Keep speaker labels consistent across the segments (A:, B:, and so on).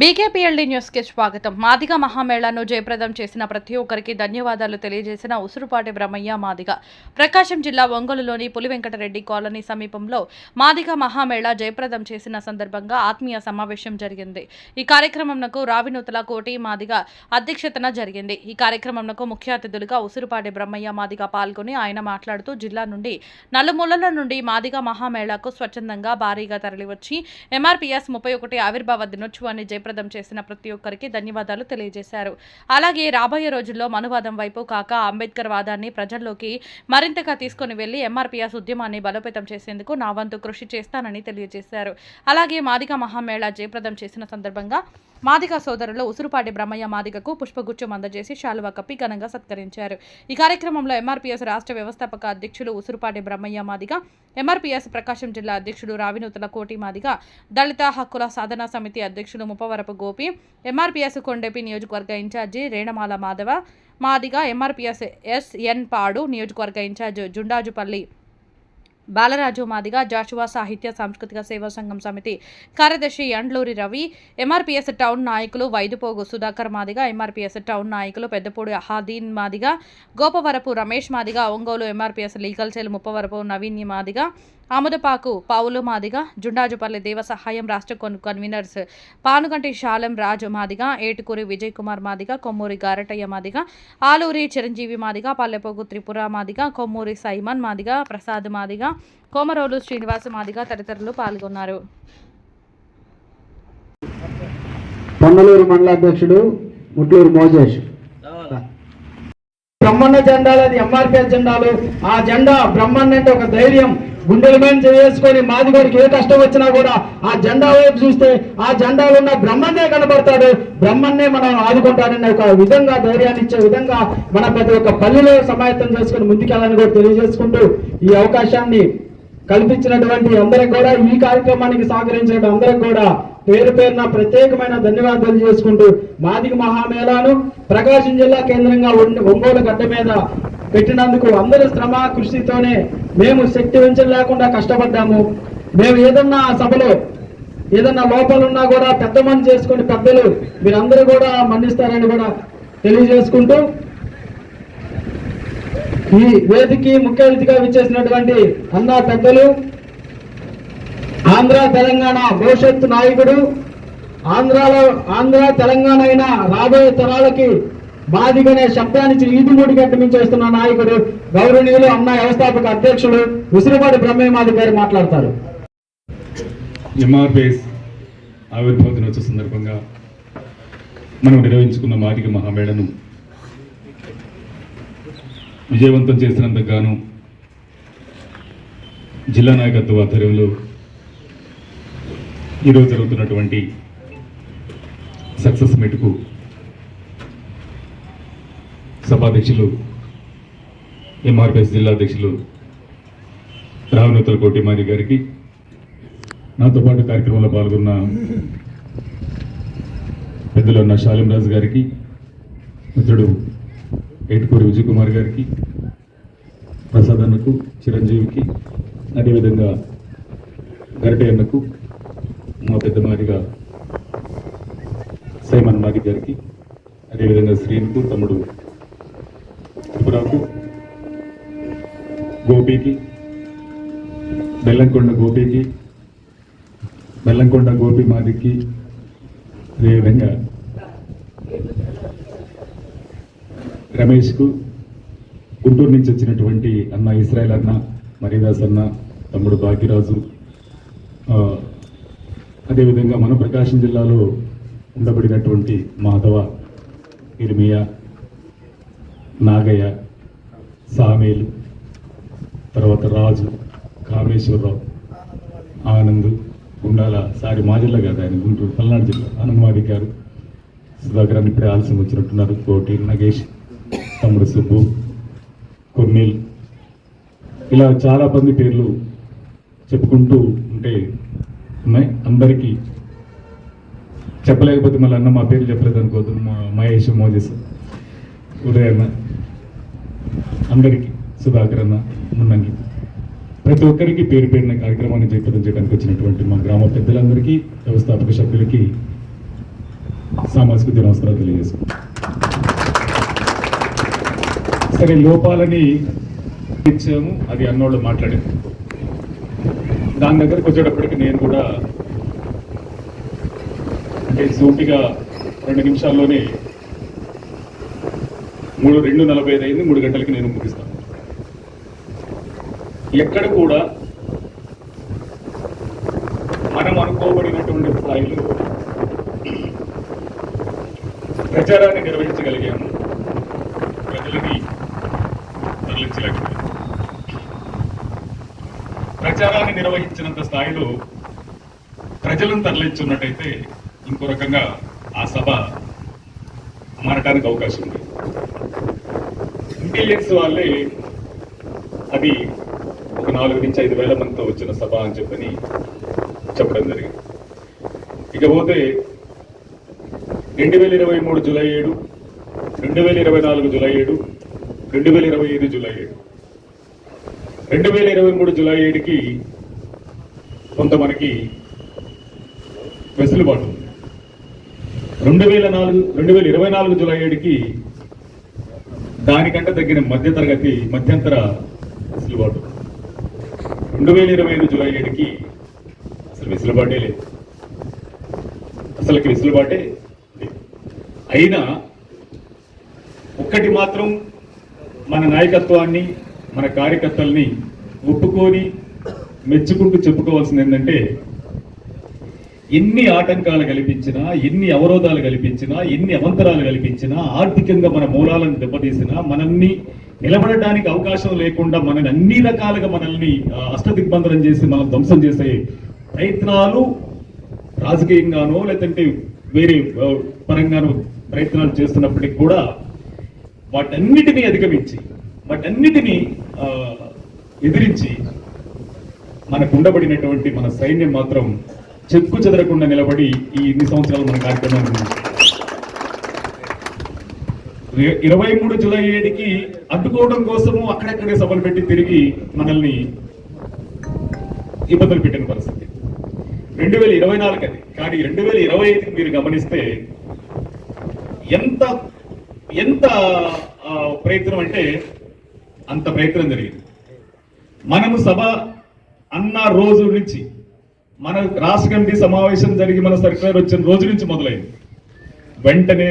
A: బీకేపీఎల్డీ న్యూస్కి స్వాగతం. మాదిగ మహామేళాను జయప్రదం చేసిన ప్రతి ఒక్కరికి ధన్యవాదాలు తెలియజేసిన ఉసురుపాటి బ్రహ్మయ్య మాదిగ. ప్రకాశం జిల్లా ఒంగోలులోని పులి వెంకటరెడ్డి కాలనీ సమీపంలో మాదిగ మహామేళా జయప్రదం చేసిన సందర్భంగా ఆత్మీయ సమావేశం జరిగింది. ఈ కార్యక్రమంకు రావినూతల కోటి మాదిగ అధ్యక్షతన జరిగింది. ఈ కార్యక్రమంకు ముఖ్య అతిథులుగా ఉసురుపాటి బ్రహ్మయ్య మాదిగ పాల్గొని ఆయన మాట్లాడుతూ జిల్లా నుండి నలుమూలల నుండి మాదిగ మహామేళాకు స్వచ్ఛందంగా భారీగా తరలివచ్చి ఎంఆర్పీఎస్ ముప్పై ఒకటి ఆవిర్భావ దినోత్సవాన్ని జయప్రదం చేసిన ప్రతి ఒక్కరికి ధన్యవాదాలు తెలియజేశారు. అలాగే రాబోయే రోజుల్లో మనువాదం వైపు కాక అంబేద్కర్ వాదాన్ని ప్రజల్లోకి మరింతగా తీసుకొని వెళ్ళి ఎంఆర్పీఎస్ ఉద్యమాన్ని బలోపేతం చేసేందుకు నా వంతు కృషి చేస్తానని తెలియజేశారు. అలాగే మాదిగ మహామేళా జయప్రదం చేసిన సందర్భంగా మాదిగ సోదరులు ఉసురుపాటి బ్రహ్మయ్య మాదిగకు పుష్పగుచ్చం అందజేసి శాలువా కప్పి ఘనంగా సత్కరించారు. ఈ కార్యక్రమంలో ఎంఆర్పీఎస్ రాష్ట్ర వ్యవస్థాపక అధ్యక్షులు ఉసురుపాటి బ్రహ్మయ్య మాదిగ ఎంఆర్పీఎస్ ప్రకాశం జిల్లా అధ్యక్షుడు రావినూతల కోటి మాదిగ దళిత హక్కుల సాధనా సమితి అధ్యక్షులు ముప్పవ ముప్పవరపు గోపి ఎంఆర్పిఎస్ కొండెపి నియోజకవర్గ incharge Renamala Madhava Madiga MRPS S N Padu నియోజకవర్గ ఇన్ఛార్జ్ జుండాజుపల్లి బాలరాజు మాదిగా జాషువా సాహిత్య సాంస్కృతిక సేవా సంఘం సమితి కార్యదర్శి యండ్లూరి రవి ఎంఆర్పిఎస్ టౌన్ నాయకులు వైదుపోగు సుధాకర్ మాదిగా ఎంఆర్పిఎస్ టౌన్ నాయకులు Peddapudi Hadeen Madiga Gopavarapu Ramesh Madiga Ongole MRPS legal cell Muppavarapu Naveen Madiga Amudapaku Pavulu Madiga Jundajupalli Deva Sahayam రాష్ట్ర కొన్ కన్వీనర్స్ పానుగంటి శాలం రాజు మాదిగా ఏటుకూరి విజయ్ కుమార్ మాదిగా కొమ్మూరి గారటయ్య మాదిగా ఆలూరి చిరంజీవి మాదిగా పల్లెపోగు త్రిపుర మాదిగా కొమ్మూరి సైమన్ మాదిగా ప్రసాద్ మాదిగా కోమరోలు శ్రీనివాస మాదిగా తదితరులు పాల్గొన్నారు.
B: పొన్నలూరు మండలాధ్యక్షుడు ముట్లూరు మోజేష్. బ్రహ్మన్న జెండాలు అది ఎంఆర్పిఎస్ జెండాలు. ఆ జెండా బ్రహ్మన్న అంటే ఒక ధైర్యం. గుండెల మీద చేసుకొని మాదిగోడికి ఏ కష్టం వచ్చినా కూడా ఆ జెండా వైపు చూస్తే ఆ జెండాలో ఉన్న బ్రహ్మన్నే కనబడతాడు. బ్రహ్మన్నే మనం ఆదుకుంటాడని ఒక విధంగా ధైర్యాన్ని ఇచ్చే విధంగా మన ప్రతి ఒక్క పల్లెలో సమాయత్తం చేసుకుని ముందుకెళ్ళాలని కూడా తెలియజేసుకుంటూ ఈ అవకాశాన్ని కల్పించినటువంటి అందరికి కూడా ఈ కార్యక్రమానికి సహకరించినటువంటి అందరికి కూడా పేరు పేరున ప్రత్యేకమైన ధన్యవాదాలు చేసుకుంటూ మాదిగ మహామేళాను ప్రకాశం జిల్లా కేంద్రంగా ఉండి ఒంగోలు గడ్డ మీద పెట్టినందుకు అందరి శ్రమ కృషితోనే మేము శక్తి వంచన లేకుండా కష్టపడ్డాము. మేము ఏదన్నా సభలో ఏదన్నా లోపాలున్నా కూడా పెద్ద మంది చేసుకుని పెద్దలు మీరందరూ కూడా మన్నిస్తారని కూడా తెలియజేసుకుంటూ ఈ వేదికి ముఖ్య అతిథిగా విచ్చేసినటువంటి అన్నా పెద్దలు ఆంధ్ర తెలంగాణ భవిష్యత్తు నాయకుడు. ఆంధ్రాలో ఆంధ్ర తెలంగాణ అయిన రాబోయే తరాలకి బాధిగనే శబ్దానికి ఈదుమూడికి అడ్డమించేస్తున్న నాయకుడు గౌరవనీయులు అన్న వ్యవస్థాపక అధ్యక్షుడు ఉసిరిపాటి బ్రహ్మేమాది గారు మాట్లాడతారు.
C: ఎంఆర్పిఎస్ ఆవిర్భావ దినోత్సవ సందర్భంగా మనం నిర్వహించుకున్న మాదిక మహామేళను విజయవంతం చేసినందుకు గాను జిల్లా నాయకత్వ ఆధ్వర్యంలో ఈరోజు జరుగుతున్నటువంటి సక్సెస్ మీట్కు సభాధ్యక్షులు ఎంఆర్పిఎస్ జిల్లా అధ్యక్షులు రావనూతల కోటిమారి గారికి నాతో పాటు కార్యక్రమంలో పాల్గొన్న పెద్దలు ఉన్న రాజు గారికి మిత్రుడు ఏటుకూరి విజయ్ కుమార్ గారికి ప్రసాద్ అన్నకు చిరంజీవికి అదేవిధంగా గరటే అన్నకు మా పెద్ద సైమన్ మాది గారికి అదేవిధంగా శ్రీన్కు తమ్ముడు త్రిపురాకు గోపికి బెల్లంకొండ గోపికి బెల్లంకొండ గోపి మాదికి అదేవిధంగా రమేష్కు గుంటూరు నుంచి వచ్చినటువంటి అన్న ఇస్రాయల్ అన్న మరీదాస్ అన్న తమ్ముడు భాగ్యరాజు అదేవిధంగా మన ప్రకాశం జిల్లాలో ఉండబడినటువంటి మాధవ ఇర్మియా నాగయ్య సామేలు తర్వాత రాజు కామేశ్వరరావు ఆనంద్ గుండాల సారి మా జిల్లా కాదు ఆయన గుంటూరు పల్నాడు జిల్లా ఆనందమాది గారు సుధాకర్ అని ఇప్పుడే ఆలస్యం వచ్చినట్టున్నారు కోటి నగేష్ తమ్ముడు సుబ్బు కొన్నిల్ ఇలా చాలా మంది పేర్లు చెప్పుకుంటూ ఉంటే ఉన్నాయి అందరికీ చెప్పలేకపోతే మళ్ళీ అన్న మా పేరు చెప్పలేదు అనుకోవద్దు మా మహేష్ మోజెస్. ఉదయన్న అన్న. అందరికీ సుధాకర్ అన్న మున్నంగి ప్రతి ఒక్కరికి పేరు పేరున కార్యక్రమాన్ని జయప్రదం చేయడానికి వచ్చినటువంటి మా గ్రామ పెద్దలందరికీ వ్యవస్థాపక సభ్యులకి సామాజిక దినోత్సరాలు నమస్కారాలు తెలియజేసుకుంటాం సరే లోపాలని ఇచ్చాము అది అన్నోళ్ళు మాట్లాడారు. దాని దగ్గరకు వచ్చేటప్పటికి నేను కూడా అంటే సూటిగా రెండు నిమిషాల్లోనే మూడు రెండు నలభై ఐదు అయింది మూడు గంటలకి నేను ముగిస్తాను. ఎక్కడ కూడా మనం అనుకోబడినటువంటి స్థాయిలో ప్రచారాన్ని నిర్వహించగలిగాము. ప్రజలని తరలించలేక ప్రచారాన్ని నిర్వహించినంత స్థాయిలో ప్రజలను తరలించున్నట్టయితే ఇంకో రకంగా ఆ సభ మారటానికి అవకాశం ఉంది. ఇంటెలిజెన్స్ వాళ్ళే అది ఒక నాలుగు నుంచి ఐదు వేల మందితో వచ్చిన సభ అని చెప్పని చెప్పడం జరిగింది. ఇకపోతే రెండు వేల ఇరవై మూడు జూలై ఏడు రెండు వేల ఇరవై నాలుగు జూలై ఏడు రెండు వేల ఇరవై ఐదు జూలై ఏడు. రెండు వేల ఇరవై మూడు జూలై ఏడుకి కొంత మనకి వెసులుబాటు ఉంది. రెండు వేల నాలుగు రెండు వేల ఇరవై నాలుగు జూలై ఏడుకి దానికంటే తగ్గిన మధ్య తరగతి మధ్యంతర వెసులుబాటు రెండు వేల ఇరవై ఐదు జూలై ఏడుకి అసలు వెసులుబాటే లేదు. అసలుకి వెసులుబాటే అయినా ఒక్కటి మాత్రం మన నాయకత్వాన్ని మన కార్యకర్తల్ని ఒప్పుకొని మెచ్చుకుంటూ చెప్పుకోవాల్సింది ఏంటంటే ఎన్ని ఆటంకాలు కల్పించినా ఎన్ని అవరోధాలు కల్పించినా ఎన్ని అవంతరాలు కల్పించినా ఆర్థికంగా మన మూలాలను దెబ్బతీసినా మనల్ని నిలబడటానికి అవకాశం లేకుండా మనల్ని అన్ని రకాలుగా మనల్ని అష్టదిగ్బంధనం చేసి మనం ధ్వంసం చేసే ప్రయత్నాలు రాజకీయంగానో లేదంటే వేరే పరంగానో ప్రయత్నాలు చేస్తున్నప్పటికీ కూడా వాటన్నిటినీ అధిగమించి వాటన్నిటినీ ఆ, ఎదిరించి మనకు ఉండబడినటువంటి మన సైన్యం మాత్రం చెక్కు చెదరకుండా నిలబడి ఈ ఇన్ని సంవత్సరాలు మన కార్యక్రమాన్ని ఇరవై మూడు జూలై ఏడుకి అడ్డుకోవడం కోసము అక్కడక్కడే సభలు పెట్టి తిరిగి మనల్ని ఇబ్బందులు పెట్టిన పరిస్థితి. రెండు వేల ఇరవై నాలుగు అది. కానీ రెండు వేల ఇరవై ఐదుకి మీరు గమనిస్తే ఎంత ఎంత ప్రయత్నం అంటే అంత ప్రయత్నం జరిగింది. మనము సభ అన్న రోజు నుంచి మన రాష్ట్ర కమిటీ సమావేశం జరిగి మన సర్క్యులర్ వచ్చిన రోజు నుంచి మొదలైంది. వెంటనే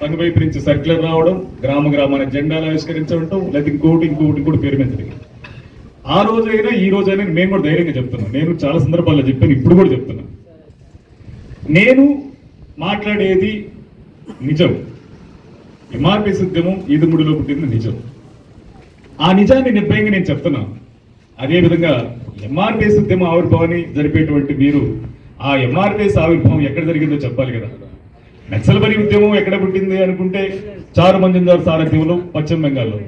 C: తన వైపు నుంచి సర్క్యులర్ రావడం గ్రామ గ్రామాన్ని జెండాలు ఆవిష్కరించడం లేదా ఇంకోటి ఇంకోటి ఇంకోటి పేరు మీద జరిగింది. ఆ రోజైనా ఈ రోజైనా మేము కూడా ధైర్యంగా చెప్తున్నాం. నేను చాలా సందర్భాల్లో చెప్పాను ఇప్పుడు కూడా చెప్తున్నా. నేను మాట్లాడేది నిజం. ఎంఆర్పి సిద్ధము ఈదుముడిలో పుట్టింది నిజం. ఆ నిజాన్ని నిర్భయంగా నేను చెప్తున్నాను అదేవిధంగా ఎంఆర్పిఎస్ ఉద్యమ ఆవిర్భావాన్ని జరిపేటువంటి మీరు ఆ ఎంఆర్పిఎస్ ఆవిర్భావం ఎక్కడ జరిగిందో చెప్పాలి కదా. నక్సల్బరి ఉద్యమం ఎక్కడ పుట్టింది అనుకుంటే చారు మంజుందార్ సారథ్యంలో పశ్చిమ బెంగాల్లో.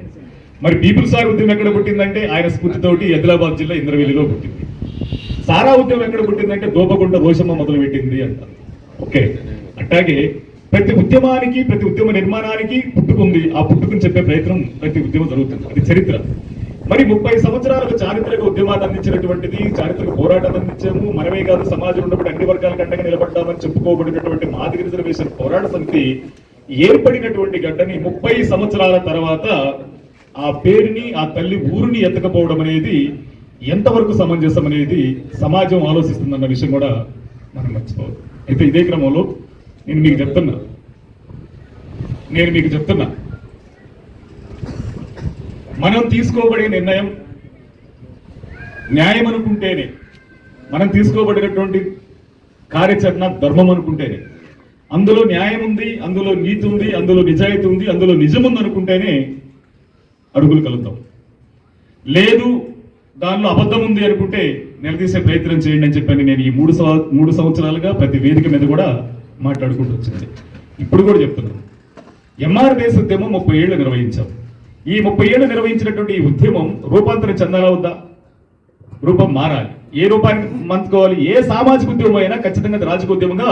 C: మరి పీపుల్స్ సార్ ఉద్యమం ఎక్కడ పుట్టిందంటే ఆయన స్ఫూర్తితోటి ఆదిలాబాద్ జిల్లా ఇంద్రవెల్లిలో పుట్టింది. సారా ఉద్యమం ఎక్కడ పుట్టిందంటే దోపగుండ రోషమ్మ మొదలు పెట్టింది అంటారు ఓకే? అట్లాగే ప్రతి ఉద్యమానికి ప్రతి ఉద్యమ నిర్మాణానికి పుట్టుకుంది. ఆ పుట్టుకుని చెప్పే ప్రయత్నం ప్రతి ఉద్యమం జరుగుతుంది. అది చరిత్ర. మరి ముప్పై సంవత్సరాలకు చారిత్రక ఉద్యమాన్ని అందించినటువంటిది చారిత్రక పోరాటాన్ని అందించాము. మనమే కాదు సమాజంలో ఉన్నటువంటి అన్ని వర్గాల కంటే నిలబడ్డామని చెప్పుకోబడినటువంటి మాదిరి రిజర్వేషన్ పోరాట సమితి ఏర్పడినటువంటి గడ్డని ముప్పై సంవత్సరాల తర్వాత ఆ పేరుని ఆ తల్లి ఊరిని ఎత్తకపోవడం అనేది ఎంతవరకు సమంజసం అనేది సమాజం ఆలోచిస్తుందన్న విషయం కూడా మనం మర్చిపోవద్దు. అయితే ఇదే క్రమంలో నేను మీకు చెప్తున్నా. నేను మీకు చెప్తున్నా. మనం తీసుకోబడే నిర్ణయం న్యాయం అనుకుంటేనే మనం తీసుకోబడినటువంటి కార్యాచరణ ధర్మం అనుకుంటేనే. అందులో న్యాయం ఉంది అందులో నీతి ఉంది అందులో నిజాయితీ ఉంది అందులో నిజం ఉంది అనుకుంటేనే అడుగులు కలుద్దాం. లేదు దానిలో అబద్ధం ఉంది అనుకుంటే నిలదీసే ప్రయత్నం చేయండి అని చెప్పని నేను ఈ మూడు మూడు సంవత్సరాలుగా ప్రతి వేదిక మీద కూడా మాట్లాడుకుంటూ వచ్చింది. ఇప్పుడు కూడా చెప్తున్నాను ఎంఆర్పిఎస్ ఉద్యమం ముప్పై ఏళ్ళు నిర్వహించాం. ఈ ముప్పై ఏళ్ళు నిర్వహించినటువంటి ఈ ఉద్యమం రూపాంతరం చెందాలా వద్దా? రూపం మారాలి. ఏ రూపానికి మంచుకోవాలి ఏ సామాజిక ఉద్యమం అయినా ఖచ్చితంగా రాజకీయ ఉద్యమంగా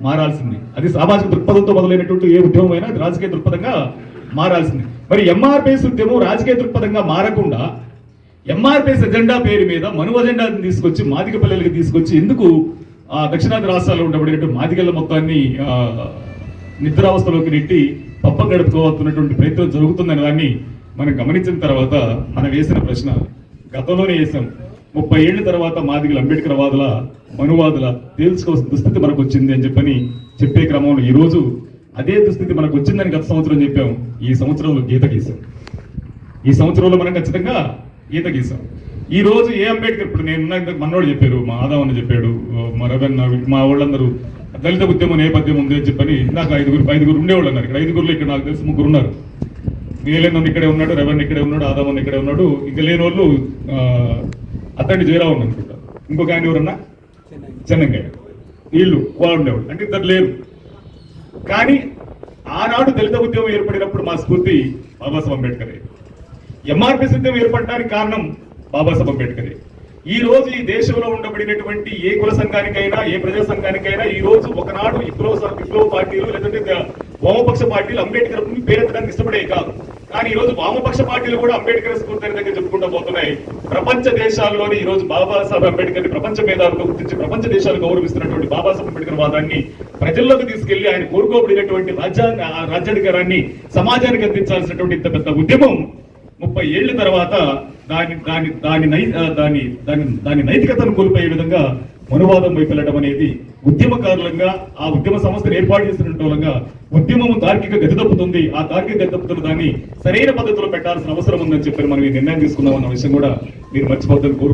C: మారాల్సింది. అది సామాజిక దృక్పథంతో మొదలైనటువంటి ఏ ఉద్యమం అయినా రాజకీయ దృక్పథంగా మారాల్సింది. మరి ఎంఆర్పిఎస్ ఉద్యమం రాజకీయ దృక్పథంగా మారకుండా ఎంఆర్పిఎస్ ఎజెండా పేరు మీద మను అజెండాని తీసుకొచ్చి మాదిక పల్లెలకు తీసుకొచ్చి ఎందుకు ఆ, దక్షిణాది రాష్ట్రాల్లో ఉండబడేటువంటి మాదిగల మొత్తాన్ని నిద్రావస్థలోకి నెట్టి పప్ప గడుపుకోవాల్సినటువంటి ప్రయత్నం జరుగుతుందని దాన్ని మనం గమనించిన తర్వాత మనం వేసిన ప్రశ్న గతంలోనే వేసాం ముప్పై ఏళ్ళ తర్వాత మాదిగలు అంబేద్కర్ వాదుల మనువాదుల తేల్చుకోవాల్సిన దుస్థితి మనకు వచ్చింది అని చెప్పని చెప్పే క్రమంలో ఈ రోజు అదే దుస్థితి మనకు వచ్చిందని గత సంవత్సరం చెప్పాం. ఈ సంవత్సరంలో గీత గీసాం ఈ సంవత్సరంలో మనం ఖచ్చితంగా గీత గీసాం ఈ రోజు ఏ అంబేద్కర్ ఇప్పుడు నేను ఇందాక మనోడు చెప్పారు మా ఆదావన్న చెప్పాడు మా రవన్న మా వాళ్ళందరూ దళిత ఉద్యమం నేపథ్యం ఉంది అని చెప్పని ఇందాక ఐదుగురు ఐదుగురు ఉండేవాళ్ళు అన్నారు. ఇక్కడ ఐదుగురులో ఇక్కడ నాకు తెలిసి ముగ్గురు ఉన్నారు. వీలేనన్న ఇక్కడే ఉన్నాడు రెవెన్ ఇక్కడే ఉన్నాడు ఆదామన్ ఇక్కడే ఉన్నాడు. ఇంకా లేని వాళ్ళు అతన్ని జయరావు అనుకుంటా ఇంకొక ఆయన ఎవరన్నా? చెన్నంగా వీళ్ళు వాళ్ళు ఉండేవాళ్ళు. అంటే ఇద్దరు లేరు. కానీ ఆనాడు దళిత ఉద్యమం ఏర్పడినప్పుడు మా స్ఫూర్తి బాబాసాహెబ్ అంబేద్కరే. ఎంఆర్పీ ఉద్యమం ఏర్పడడానికి కారణం బాబాసాహెబ్ అంబేద్కరే. ఈ రోజు ఈ దేశంలో ఉండబడినటువంటి ఏ కుల సంఘానికైనా ఏ ప్రజా సంఘానికైనా ఈ రోజు ఒకనాడు విప్లవ విప్లవ పార్టీలు లేదంటే వామపక్ష పార్టీలు అంబేద్కర్ని పేరెత్తడానికి ఇష్టపడే కాదు. కానీ ఈ రోజు వామపక్ష పార్టీలు కూడా అంబేద్కర్ స్ఫూర్తి దగ్గర చెప్పుకుంటూ పోతున్నాయి. ప్రపంచ దేశాల్లోని ఈ రోజు బాబాసాహెబ్ అంబేద్కర్ని ప్రపంచ మేధావులుగా గుర్తించి ప్రపంచ దేశాలు గౌరవిస్తున్నటువంటి బాబాసాహెబ్ అంబేద్కర్ వాదాన్ని ప్రజల్లోకి తీసుకెళ్ళి ఆయన కోరుకోబడినటువంటి రాజ్యాంగ ఆ రాజ్యాధికారాన్ని సమాజానికి అందించాల్సినటువంటి ఇంత పెద్ద ఉద్యమం ముప్పై ఏళ్ళ తర్వాత దాని దాని దాని నై దాని దాని దాని నైతికతను కోల్పోయే విధంగా మనువాదం వైపు వెళ్ళడం అనేది ఉద్యమకారులంగా ఆ ఉద్యమ సంస్థను ఏర్పాటు చేసినట్టుగా ఉద్యమం తార్కిక గతి తప్పుతుంది. ఆ తార్కిక గతి తప్పుతున్న దాన్ని సరైన పద్ధతిలో పెట్టాల్సిన అవసరం ఉందని చెప్పి మనం ఈ నిర్ణయం తీసుకుందాం అన్న విషయం కూడా మీరు మర్చిపోద్దని కోరు